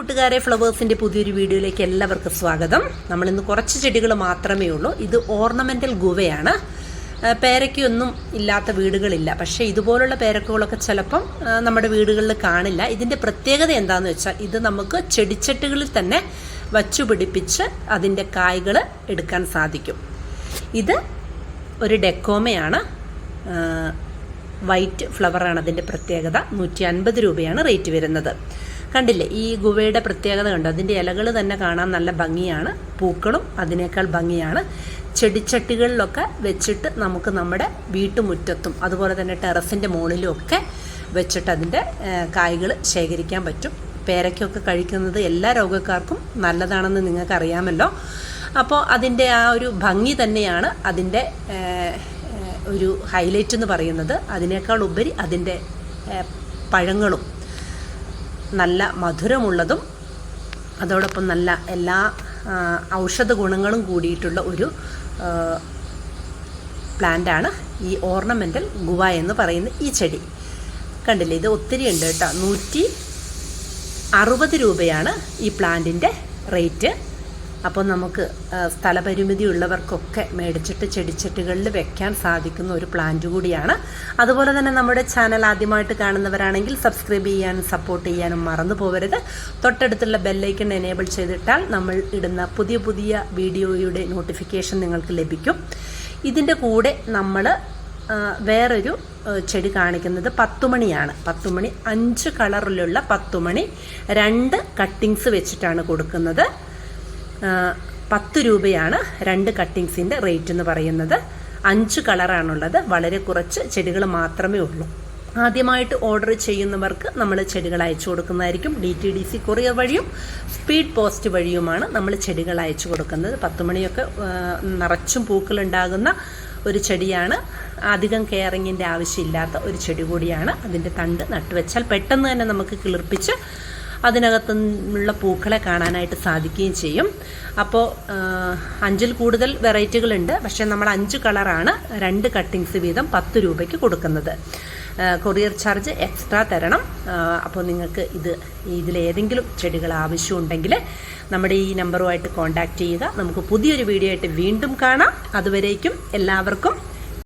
കൂട്ടുകാരെ ഫ്ലവേഴ്സിന്റെ പുതിയൊരു വീഡിയോയിലേക്ക് എല്ലാവർക്കും സ്വാഗതം. നമ്മൾ ഇന്ന് കുറച്ച് ചെടികൾ മാത്രമേ ഉള്ളൂ. ഇത് ഓർണമെന്റൽ ഗുവയാണ് പേരക്കൊന്നും ഇല്ലാത്ത വീടുകളില്ല. പക്ഷേ ഇതുപോലുള്ള പേരക്കുകളൊക്കെ ചിലപ്പം നമ്മുടെ വീടുകളിൽ കാണില്ല. ഇതിന്റെ പ്രത്യേകത എന്താണെന്ന് വെച്ചാൽ ഇത് നമുക്ക് ചെടിച്ചട്ടുകളിൽ തന്നെ വച്ചു പിടിപ്പിച്ച് അതിന്റെ കായ്കൾ എടുക്കാൻ സാധിക്കും. ഇത് ഒരു ഡെക്കോമയാണ്. വൈറ്റ് ഫ്ലവറാണ് അതിന്റെ പ്രത്യേകത. നൂറ്റി അൻപത് രൂപയാണ് റേറ്റ് വരുന്നത്. കണ്ടില്ലേ ഈ ഗുവയുടെ പ്രത്യേകത കണ്ടോ? അതിന്റെ ഇലകൾ തന്നെ കാണാൻ നല്ല ഭംഗിയാണ്. പൂക്കളും അതിനേക്കാൾ ഭംഗിയാണ്. ചെടിച്ചട്ടികളിലൊക്കെ വെച്ചിട്ട് നമുക്ക് നമ്മുടെ വീട്ടുമുറ്റത്തും അതുപോലെ തന്നെ ടെറസിന്റെ മുകളിലും ഒക്കെ വെച്ചിട്ട് അതിന്റെ കായ്കൾ ശേഖരിക്കാൻ പറ്റും. പേരയ്ക്കൊക്കെ കഴിക്കുന്നത് എല്ലാ രോഗക്കാർക്കും നല്ലതാണെന്ന് നിങ്ങൾക്കറിയാമല്ലോ. അപ്പോൾ അതിന്റെ ആ ഒരു ഭംഗി തന്നെയാണ് അതിന്റെ ഒരു ഹൈലൈറ്റ് എന്ന് പറയുന്നത്. അതിനേക്കാൾ ഉപരി അതിന്റെ പഴങ്ങളും നല്ല മധുരമുള്ളതും അതോടൊപ്പം നല്ല എല്ലാ ഔഷധ ഗുണങ്ങളും കൂടിയിട്ടുള്ള ഒരു പ്ലാന്റാണ് ഈ ഓർണമെന്റൽ ഗുവ എന്ന് പറയുന്ന ഈ ചെടി. കണ്ടില്ലേ ഇത് ഒത്തിരി ഉണ്ട് കേട്ടോ. നൂറ്റി അറുപത് രൂപയാണ് ഈ പ്ലാന്റിന്റെ റേറ്റ് അപ്പോൾ നമുക്ക് സ്ഥലപരിമിതി ഉള്ളവർക്കൊക്കെ മേടിച്ചിട്ട് ചെടിച്ചട്ടികളിൽ വെക്കാൻ സാധിക്കുന്ന ഒരു പ്ലാന്റ് കൂടിയാണ്. അതുപോലെ തന്നെ നമ്മുടെ ചാനൽ ആദ്യമായിട്ട് കാണുന്നവരാണെങ്കിൽ സബ്സ്ക്രൈബ് ചെയ്യാനും സപ്പോർട്ട് ചെയ്യാനും മറന്നു പോകരുത് തൊട്ടടുത്തുള്ള ബെല്ലൈക്കൺ എനേബിൾ ചെയ്തിട്ടാൽ നമ്മൾ ഇടുന്ന പുതിയ പുതിയ വീഡിയോയുടെ നോട്ടിഫിക്കേഷൻ നിങ്ങൾക്ക് ലഭിക്കും. ഇതിന്റെ കൂടെ നമ്മൾ വേറൊരു ചെടി കാണിക്കുന്നത് പത്തുമണിയാണ്. പത്തുമണി അഞ്ച് കളറിലുള്ള പത്തുമണി രണ്ട് കട്ടിങ്സ് വെച്ചിട്ടാണ് കൊടുക്കുന്നത്. പത്ത് രൂപയാണ് രണ്ട് കട്ടിങ്സിന്റെ റേറ്റ് എന്ന് പറയുന്നത്. അഞ്ച് കളറാണുള്ളത്. വളരെ കുറച്ച് ചെടികൾ മാത്രമേ ഉള്ളൂ. ആദ്യമായിട്ട് ഓർഡർ ചെയ്യുന്നവർക്ക് നമ്മൾ ചെടികൾ അയച്ചു കൊടുക്കുന്നതായിരിക്കും. D T D C courier വഴിയും സ്പീഡ് പോസ്റ്റ് വഴിയുമാണ് നമ്മൾ ചെടികൾ അയച്ചു കൊടുക്കുന്നത്. പത്ത് മണിയൊക്കെ നിറച്ചും പൂക്കളുണ്ടാകുന്ന ഒരു ചെടിയാണ്. അധികം കെയറിങ്ങിന്റെ ആവശ്യമില്ലാത്ത ഒരു ചെടി കൂടിയാണ്. അതിന്റെ തണ്ട് നട്ടുവെച്ചാൽ പെട്ടെന്ന് തന്നെ നമുക്ക് കിളിർപ്പിച്ച് അതിനകത്തു നിന്നുള്ള പൂക്കളെ കാണാനായിട്ട് സാധിക്കുകയും ചെയ്യും. അപ്പോൾ അഞ്ചിൽ കൂടുതൽ വെറൈറ്റികളുണ്ട്. പക്ഷേ നമ്മൾ അഞ്ച് കളറാണ് രണ്ട് കട്ടിങ്സ് വീതം പത്ത് രൂപയ്ക്ക് കൊടുക്കുന്നത്. കൊറിയർ ചാർജ് എക്സ്ട്രാ തരണം. അപ്പോൾ നിങ്ങൾക്ക് ഇത് ഇതിലേതെങ്കിലും ചെടികൾ ആവശ്യമുണ്ടെങ്കിൽ നമ്മുടെ ഈ നമ്പറുമായിട്ട് കോൺടാക്റ്റ് ചെയ്യുക. നമുക്ക് പുതിയൊരു വീഡിയോ ആയിട്ട് വീണ്ടും കാണാം. അതുവരേക്കും എല്ലാവർക്കും